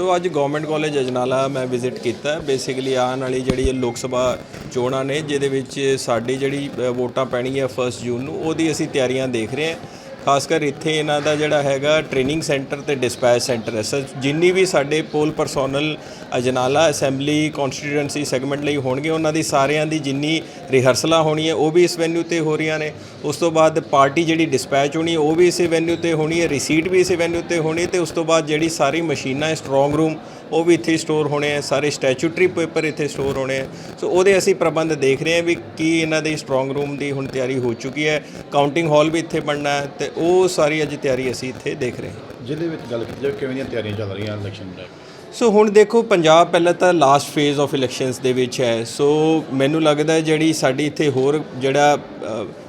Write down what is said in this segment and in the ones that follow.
ਸੋ ਅੱਜ government college Ajnala ਮੈਂ visit ਕੀਤਾ। ਬੇਸਿਕਲੀ ਆਉਣ ਵਾਲੀ ਜਿਹੜੀ ਇਹ ਲੋਕ ਸਭਾ ਚੋਣਾਂ ਨੇ, ਜਿਹਦੇ ਵਿੱਚ ਸਾਡੀ ਜਿਹੜੀ ਵੋਟਾਂ ਪੈਣਗੀਆਂ 1 ਜੂਨ ਨੂੰ, ਉਹਦੀ ਅਸੀਂ ਤਿਆਰੀਆਂ ਦੇਖ ਰਹੇ ਹਾਂ। ਖਾਸ ਕਰ ਇੱਥੇ ਇਹਨਾਂ ਦਾ ਜਿਹੜਾ ਹੈਗਾ ਟ੍ਰੇਨਿੰਗ ਸੈਂਟਰ ਤੇ ਡਿਸਪੈਚ ਸੈਂਟਰ ਹੈ। ਸਰ, ਜਿੰਨੀ ਵੀ ਸਾਡੇ poll personnel Ajnala assembly constituency segment ਲਈ ਹੋਣਗੇ, ਉਹਨਾਂ ਦੀ ਸਾਰਿਆਂ ਦੀ ਜਿੰਨੀ ਰਿਹਰਸਲਾਂ ਹੋਣੀ ਹੈ, ਉਹ ਵੀ ਇਸ ਵੈਨਿਊ ਤੇ ਹੋ ਰਹੀਆਂ ਨੇ। ਉਸ ਤੋਂ ਬਾਅਦ ਪਾਰਟੀ ਜਿਹੜੀ ਡਿਸਪੈਚ ਹੋਣੀ ਹੈ, ਉਹ ਵੀ ਇਸੇ ਵੈਨਿਊ ਤੇ ਹੋਣੀ ਹੈ ਰਿਸੀਟ ਵੀ ਇਸੇ ਵੈਨਿਊ ਤੇ ਹੋਣੀ ਹੈ ਤੇ ਉਸ ਤੋਂ ਬਾਅਦ ਜਿਹੜੀ ਸਾਰੀ ਮਸ਼ੀਨਾਂ ਹੈ ਸਟਰੋਂਗ ਰੂਮ ਉਹ ਵੀ ਇੱਥੇ ਸਟੋਰ ਹੋਣੇ ਆ ਸਾਰੇ ਸਟੈਚੂਟਰੀ ਪੇਪਰ ਇੱਥੇ ਸਟੋਰ ਹੋਣੇ ਆ। ਸੋ ਉਹਦੇ ਅਸੀਂ ਪ੍ਰਬੰਧ ਦੇਖ ਰਹੇ ਹਾਂ ਵੀ ਕੀ ਇਹਨਾਂ ਦੀ ਸਟਰੋਂਗ ਰੂਮ ਦੀ ਹੁਣ ਤਿਆਰੀ ਹੋ ਚੁੱਕੀ ਹੈ। ਕਾਊਂਟਿੰਗ ਹਾਲ ਵੀ ਇੱਥੇ ਬਣਨਾ ਹੈ ਤੇ ਉਹ ਸਾਰੀ ਅੱਜ ਤਿਆਰੀ ਅਸੀਂ ਇੱਥੇ ਦੇਖ ਰਹੇ ਹਾਂ। ਜ਼ਿਲ੍ਹੇ ਵਿੱਚ ਗੱਲ ਕੀਤੀ ਜਾਵੇ ਕਿਵੇਂ ਦੀਆਂ ਤਿਆਰੀਆਂ ਚੱਲ ਰਹੀਆਂ ਇਲੈਕਸ਼ਨ ਨੂੰ ਲੈ ਕੇ ਸੋ ਹੁਣ ਦੇਖੋ ਪੰਜਾਬ ਪਹਿਲਾਂ ਤਾਂ ਲਾਸਟ ਫੇਜ਼ ਆਫ ਇਲੈਕਸ਼ਨਸ ਦੇ ਵਿੱਚ ਹੈ। ਸੋ ਮੈਨੂੰ ਲੱਗਦਾ ਹੈ ਜਿਹੜੀ ਸਾਡੀ ਇੱਥੇ ਹੋਰ ਜਿਹੜਾ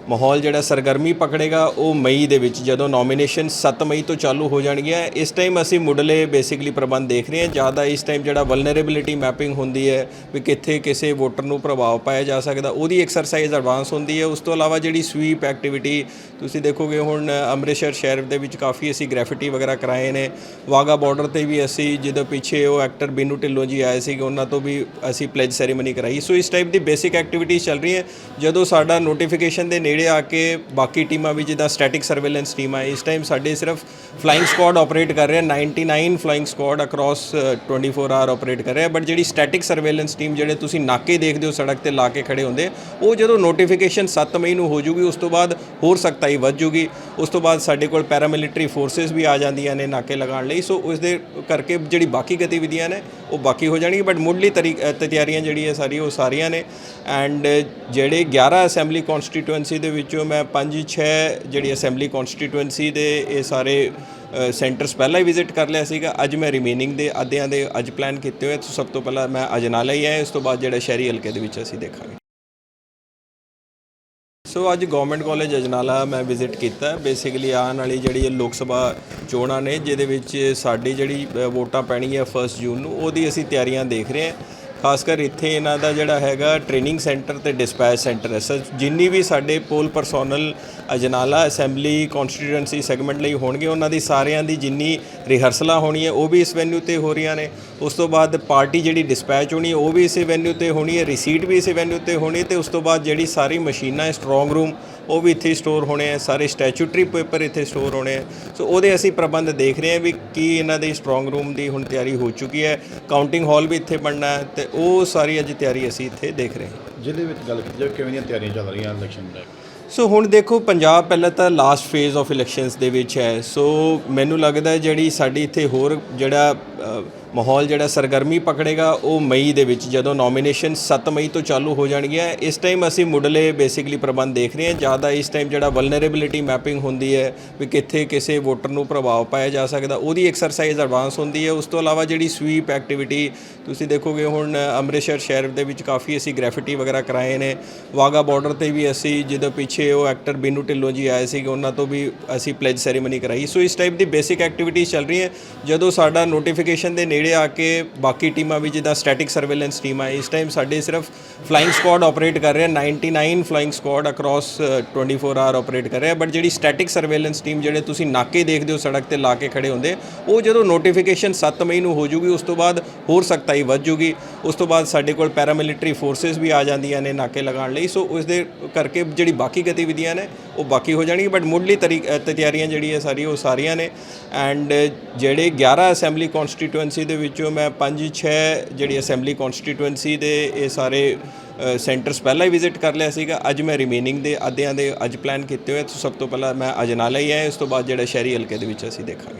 ਮਾਹੌਲ ਜਿਹੜਾ ਸਰਗਰਮੀ ਪਕੜੇਗਾ, ਉਹ ਮਈ ਦੇ ਵਿੱਚ, ਜਦੋਂ ਨੋਮੀਨੇਸ਼ਨ 7 ਮਈ ਤੋਂ ਚਾਲੂ ਹੋ ਜਾਣਗੀਆਂ, ਇਸ ਟਾਈਮ ਅਸੀਂ ਮੁੱਢਲੇ ਬੇਸਿਕਲੀ ਪ੍ਰਬੰਧ ਦੇਖ ਰਹੇ ਹਾਂ। ਜ਼ਿਆਦਾ ਇਸ ਟਾਈਮ ਜਿਹੜਾ ਵਲਨਰੇਬਿਲਿਟੀ ਮੈਪਿੰਗ ਹੁੰਦੀ ਹੈ, ਵੀ ਕਿੱਥੇ ਕਿਸੇ ਵੋਟਰ ਨੂੰ ਪ੍ਰਭਾਵ ਪਾਇਆ ਜਾ ਸਕਦਾ, ਉਹਦੀ ਐਕਸਰਸਾਈਜ਼ ਐਡਵਾਂਸ ਹੁੰਦੀ ਹੈ। ਉਸ ਤੋਂ ਇਲਾਵਾ ਜਿਹੜੀ ਸਵੀਪ ਐਕਟੀਵਿਟੀ ਤੁਸੀਂ ਦੇਖੋਗੇ ਹੁਣ ਅੰਮ੍ਰਿਤਸਰ ਸ਼ਹਿਰ ਦੇ ਵਿੱਚ ਕਾਫੀ ਅਸੀਂ ਗ੍ਰੈਫਿਟੀ ਵਗੈਰਾ ਕਰਾਏ ਨੇ। ਵਾਗਾ ਬਾਰਡਰ ਤੇ ਵੀ ਅਸੀਂ ਜਦੋਂ ਪਿੱਛੇ ਉਹ ਐਕਟਰ ਬਿੰਨੂ ਢਿੱਲੋਂ ਜੀ ਆਏ ਸੀਗੇ, ਉਹਨਾਂ ਤੋਂ ਵੀ ਅਸੀਂ ਪਲੇਜ ਸੈਰੀਮਨੀ ਕਰਾਈ। ਸੋ ਇਸ ਟਾਈਪ ਦੀ ਬੇਸਿਕ ਐਕਟੀਵਿਟੀਜ਼ ਚੱਲ ਰਹੀਆਂ। ਜਦੋਂ ਸਾਡਾ ਨੋਟੀਫਿਕੇਸ਼ਨ ਦੇ ਨੇੜੇ ਆ ਕੇ ਬਾਕੀ ਟੀਮਾਂ ਵੀ ਜਿੱਦਾਂ ਸਟੈਟਿਕ ਸਰਵੇਲੈਂਸ ਟੀਮ ਆ, ਇਸ ਟਾਈਮ ਸਾਡੇ ਸਿਰਫ ਫਲਾਈਂਗ ਸਕੁਆਡ ਆਪਰੇਟ ਕਰ ਰਿਹਾ 99 flying squad across 24 are operate ਕਰ ਰਿਹਾ ਬਟ ਜਿਹੜੀ ਸਟੈਟਿਕ ਸਰਵੇਲੈਂਸ ਟੀਮ ਜਿਹੜੇ ਤੁਸੀਂ ਨਾਕੇ ਦੇਖਦੇ ਹੋ ਸੜਕ ਤੇ ਲਾ ਕੇ ਖੜੇ ਹੁੰਦੇ, ਉਹ ਜਦੋਂ ਨੋਟੀਫਿਕੇਸ਼ਨ 7 ਮਈ ਨੂੰ ਹੋ ਜੂਗੀ, ਉਸ ਤੋਂ ਬਾਅਦ ਹੋਰ ਸਖਤਾਈ ਵੱਧ ਜੂਗੀ, ਉਸ ਤੋਂ ਬਾਅਦ ਸਾਡੇ ਕੋਲ ਪੈਰਾਮਿਲਟਰੀ ਫੋਰਸਸ ਵੀ ਆ ਜਾਂਦੀਆਂ ਨੇ ਨਾਕੇ ਲਗਾਉਣ ਲਈ ਸੋ ਉਸ ਦੇ ਕਰਕੇ ਜਿਹੜੀ ਬਾਕੀ ਗਤੀਵਿਧੀਆਂ ਨੇ, ਉਹ ਬਾਕੀ ਹੋ ਜਾਣਗੀਆਂ ਬਟ ਮੁੱਢਲੀ ਤਰੀ- ਤਿਆਰੀਆਂ ਜਿਹੜੀ ਹੈ ਸਾਰੀ ਉਹ ਸਾਰੀਆਂ ਨੇ ਐਂਡ ਜਿਹੜੇ 11 ਅਸੈਂਬਲੀ ਕਨਸਟੀਟੂਐਂਸੀ ਦੇ ਵਿੱਚੋਂ ਮੈਂ 5-6 ਜਿਹੜੀ ਅਸੈਂਬਲੀ ਕਨਸਟੀਟੂਐਂਸੀ ਦੇ ਇਹ ਸਾਰੇ ਸੈਂਟਰਸ ਪਹਿਲਾਂ ਹੀ ਵਿਜ਼ਿਟ ਕਰ ਲਿਆ ਸੀਗਾ। ਅੱਜ ਮੈਂ ਰਿਮੇਨਿੰਗ ਦੇ ਅੱਧਿਆਂ ਦੇ ਅੱਜ ਪਲਾਨ ਕੀਤੇ ਹੋਏ ਸਭ ਤੋਂ ਪਹਿਲਾਂ ਮੈਂ ਅਜਨਾਲਾ ਹੀ ਹੈ ਇਸ ਤੋਂ ਬਾਅਦ ਜਿਹੜਾ ਸ਼ਹਿਰੀ ਹਲਕੇ ਦੇ ਵਿੱਚ ਅਸੀਂ ਦੇਖਾਂਗੇ। ਸੋ ਅੱਜ ਗਵਰਨਮੈਂਟ ਕਾਲਜ ਅਜਨਾਲਾ ਮੈਂ ਵਿਜ਼ਿਟ ਕੀਤਾ। ਬੇਸਿਕਲੀ ਆਉਣ ਵਾਲੀ ਜਿਹੜੀ ਇਹ ਲੋਕ ਸਭਾ ਚੋਣਾਂ ਨੇ ਜਿਹਦੇ ਵਿੱਚ ਸਾਡੀ ਜਿਹੜੀ ਅ, ਵੋਟਾਂ ਪੈਣਗੀਆਂ 1 ਜੂਨ ਨੂੰ ਉਹਦੀ ਅਸੀਂ ਤਿਆਰੀਆਂ ਦੇਖ ਰਹੇ ਹਾਂ। ਖਾਸ ਕਰ ਇੱਥੇ ਇਹਨਾਂ ਦਾ ਜਿਹੜਾ ਹੈਗਾ ਟ੍ਰੇਨਿੰਗ ਸੈਂਟਰ ਤੇ ਡਿਸਪੈਚ ਸੈਂਟਰ ਹੈ। ਸਰ, ਜਿੰਨੀ ਵੀ ਸਾਡੇ poll personnel Ajnala assembly constituency segment ਲਈ ਹੋਣਗੇ, ਉਹਨਾਂ ਦੀ ਸਾਰਿਆਂ ਦੀ ਜਿੰਨੀ ਰਿਹਰਸਲਾਂ ਹੋਣੀਆਂ, ਉਹ ਵੀ ਇਸ ਵੈਨਿਊ ਤੇ ਹੋ ਰਹੀਆਂ ਨੇ। ਉਸ ਤੋਂ ਬਾਅਦ ਪਾਰਟੀ ਜਿਹੜੀ ਡਿਸਪੈਚ ਹੋਣੀ ਹੈ ਉਹ ਵੀ ਇਸੇ ਵੈਨਿਊ ਤੇ ਹੋਣੀ ਹੈ ਰਿਸੀਟ ਵੀ ਇਸੇ ਵੈਨਿਊ ਤੇ ਹੋਣੀ ਤੇ ਉਸ ਤੋਂ ਬਾਅਦ ਜਿਹੜੀ ਸਾਰੀ ਮਸ਼ੀਨਾਂ ਹੈ ਸਟਰੋਂਗ ਰੂਮ ਉਹ ਵੀ ਇੱਥੇ ਸਟੋਰ ਹੋਣੇ ਆ ਸਾਰੇ ਸਟੈਚੂਟਰੀ ਪੇਪਰ ਇੱਥੇ ਸਟੋਰ ਹੋਣੇ ਆ ਸੋ ਉਹਦੇ ਅਸੀਂ ਪ੍ਰਬੰਧ ਦੇਖ ਰਹੇ ਹਾਂ ਵੀ ਕੀ ਇਹਨਾਂ ਦੇ ਸਟਰੋਂਗ ਰੂਮ ਦੀ ਹੁਣ ਤਿਆਰੀ ਹੋ ਚੁੱਕੀ ਹੈ ਕਾਊਂਟਿੰਗ ਹਾਲ ਵੀ ਇੱਥੇ ਬਣਨਾ ਹੈ ਤੇ ਉਹ ਸਾਰੀ ਅੱਜ ਤਿਆਰੀ ਅਸੀਂ ਇੱਥੇ ਦੇਖ ਰਹੇ ਹਾਂ। ਜ਼ਿਲ੍ਹੇ ਵਿੱਚ ਗੱਲ ਕੀਤੀ ਜਾਵੇ, ਕਿਵੇਂ ਦੀਆਂ ਤਿਆਰੀਆਂ ਚੱਲ ਰਹੀਆਂ ਇਲੈਕਸ਼ਨ ਨੂੰ ਸੋ ਹੁਣ ਦੇਖੋ, ਪੰਜਾਬ ਪਹਿਲਾਂ ਤਾਂ ਲਾਸਟ ਫੇਜ਼ ਆਫ ਇਲੈਕਸ਼ਨਸ ਦੇ ਵਿੱਚ ਹੈ। ਸੋ ਮੈਨੂੰ ਲੱਗਦਾ ਹੈ ਜਿਹੜੀ ਸਾਡੀ ਇੱਥੇ ਹੋਰ ਜਿਹੜਾ ਮਾਹੌਲ ਜਿਹੜਾ ਸਰਗਰਮੀ ਪਕੜੇਗਾ ਉਹ ਮਈ ਦੇ ਵਿੱਚ, ਜਦੋਂ ਨੋਮੀਨੇਸ਼ਨ 7 ਮਈ ਤੋਂ ਚਾਲੂ ਹੋ ਜਾਣਗੀਆਂ ਇਸ ਟਾਈਮ ਅਸੀਂ ਮੁੱਢਲੇ ਬੇਸਿਕਲੀ ਪ੍ਰਬੰਧ ਦੇਖ ਰਹੇ ਹਾਂ। ਜ਼ਿਆਦਾ ਇਸ ਟਾਈਮ ਜਿਹੜਾ ਵਲਨਰੇਬਿਲਿਟੀ ਮੈਪਿੰਗ ਹੁੰਦੀ ਹੈ, ਵੀ ਕਿੱਥੇ ਕਿਸੇ ਵੋਟਰ ਨੂੰ ਪ੍ਰਭਾਵ ਪਾਇਆ ਜਾ ਸਕਦਾ, ਉਹਦੀ ਐਕਸਰਸਾਈਜ਼ ਐਡਵਾਂਸ ਹੁੰਦੀ ਹੈ। ਉਸ ਤੋਂ ਇਲਾਵਾ ਜਿਹੜੀ ਸਵੀਪ ਐਕਟੀਵਿਟੀ ਤੁਸੀਂ ਦੇਖੋਗੇ ਹੁਣ ਅੰਮ੍ਰਿਤਸਰ ਸ਼ਹਿਰ ਦੇ ਵਿੱਚ ਕਾਫੀ ਅਸੀਂ ਗ੍ਰੈਫਿਟੀ ਵਗੈਰਾ ਕਰਾਏ ਨੇ। ਵਾਗਾ ਬਾਰਡਰ ਤੇ ਵੀ ਅਸੀਂ ਜਦੋਂ ਪਿੱਛੇ ਉਹ ਐਕਟਰ ਬਿੰਨੂ ਢਿੱਲੋਂ ਜੀ ਆਏ ਸੀਗੇ, ਉਹਨਾਂ ਤੋਂ ਵੀ ਅਸੀਂ ਪਲੇਜ ਸੈਰੀਮਨੀ ਕਰਾਈ। ਸੋ ਇਸ ਟਾਈਪ ਦੀ ਬੇਸਿਕ ਐਕਟੀਵਿਟੀਜ਼ ਚੱਲ ਰਹੀਆਂ। ਜਦੋਂ ਸਾਡਾ ਨੋਟੀਫਿਕੇਸ਼ਨ ਦੇ ਨੇੜੇ ਆ ਕੇ ਬਾਕੀ ਟੀਮਾਂ ਵੀ ਜਿੱਦਾਂ ਸਟੈਟਿਕ ਸਰਵੇਲੈਂਸ ਟੀਮ ਆ, ਇਸ ਟਾਈਮ ਸਾਡੇ ਸਿਰਫ ਫਲਾਈਂਗ ਸਕੁਆਡ ਆਪਰੇਟ ਕਰ ਰਿਹਾ 99 flying squad across 24 are operate ਕਰ ਰਿਹਾ ਬਟ ਜਿਹੜੀ ਸਟੈਟਿਕ ਸਰਵੇਲੈਂਸ ਟੀਮ ਜਿਹੜੇ ਤੁਸੀਂ ਨਾਕੇ ਦੇਖਦੇ ਹੋ ਸੜਕ ਤੇ ਲਾ ਕੇ ਖੜੇ ਹੁੰਦੇ, ਉਹ ਜਦੋਂ ਨੋਟੀਫਿਕੇਸ਼ਨ 7 ਮਈ ਨੂੰ ਹੋ ਜੂਗੀ, ਉਸ ਤੋਂ ਬਾਅਦ ਹੋਰ ਸਖਤਾਈ ਵੱਧ ਜੂਗੀ, ਉਸ ਤੋਂ ਬਾਅਦ ਸਾਡੇ ਕੋਲ ਪੈਰਾਮਿਲਟਰੀ ਫੋਰਸਸ ਵੀ ਆ ਜਾਂਦੀਆਂ ਨੇ ਨਾਕੇ ਲਗਾਉਣ ਲਈ ਸੋ ਉਸ ਦੇ ਕਰਕੇ ਜਿਹੜੀ ਬਾਕੀ ਗਤੀਵਿਧੀਆਂ ਨੇ, ਉਹ ਬਾਕੀ ਹੋ ਜਾਣਗੀਆਂ ਬਟ ਮੁੱਢਲੀ ਤਰੀ- ਤਿਆਰੀਆਂ ਜਿਹੜੀ ਹੈ ਸਾਰੀ ਉਹ ਸਾਰੀਆਂ ਨੇ ਐਂਡ ਜਿਹੜੇ 11 ਅਸੈਂਬਲੀ ਕਨਸਟੀਟੂਐਂਸੀ ਦੇ ਵਿੱਚੋਂ ਮੈਂ 5-6 ਜਿਹੜੀ ਅਸੈਂਬਲੀ ਕਨਸਟੀਟੂਐਂਸੀ ਦੇ ਇਹ ਸਾਰੇ ਸੈਂਟਰਸ ਪਹਿਲਾਂ ਹੀ ਵਿਜ਼ਿਟ ਕਰ ਲਿਆ ਸੀਗਾ। ਅੱਜ ਮੈਂ ਰਿਮੇਨਿੰਗ ਦੇ ਅੱਧਿਆਂ ਦੇ ਅੱਜ ਪਲਾਨ ਕੀਤੇ ਹੋਏ ਸਭ ਤੋਂ ਪਹਿਲਾਂ ਮੈਂ ਅਜਨਾਲਾ ਹੀ ਹੈ ਉਸ ਤੋਂ ਬਾਅਦ ਜਿਹੜਾ ਸ਼ਹਿਰੀ ਹਲਕੇ ਦੇ ਵਿੱਚ ਅਸੀਂ ਦੇਖਾਂਗੇ।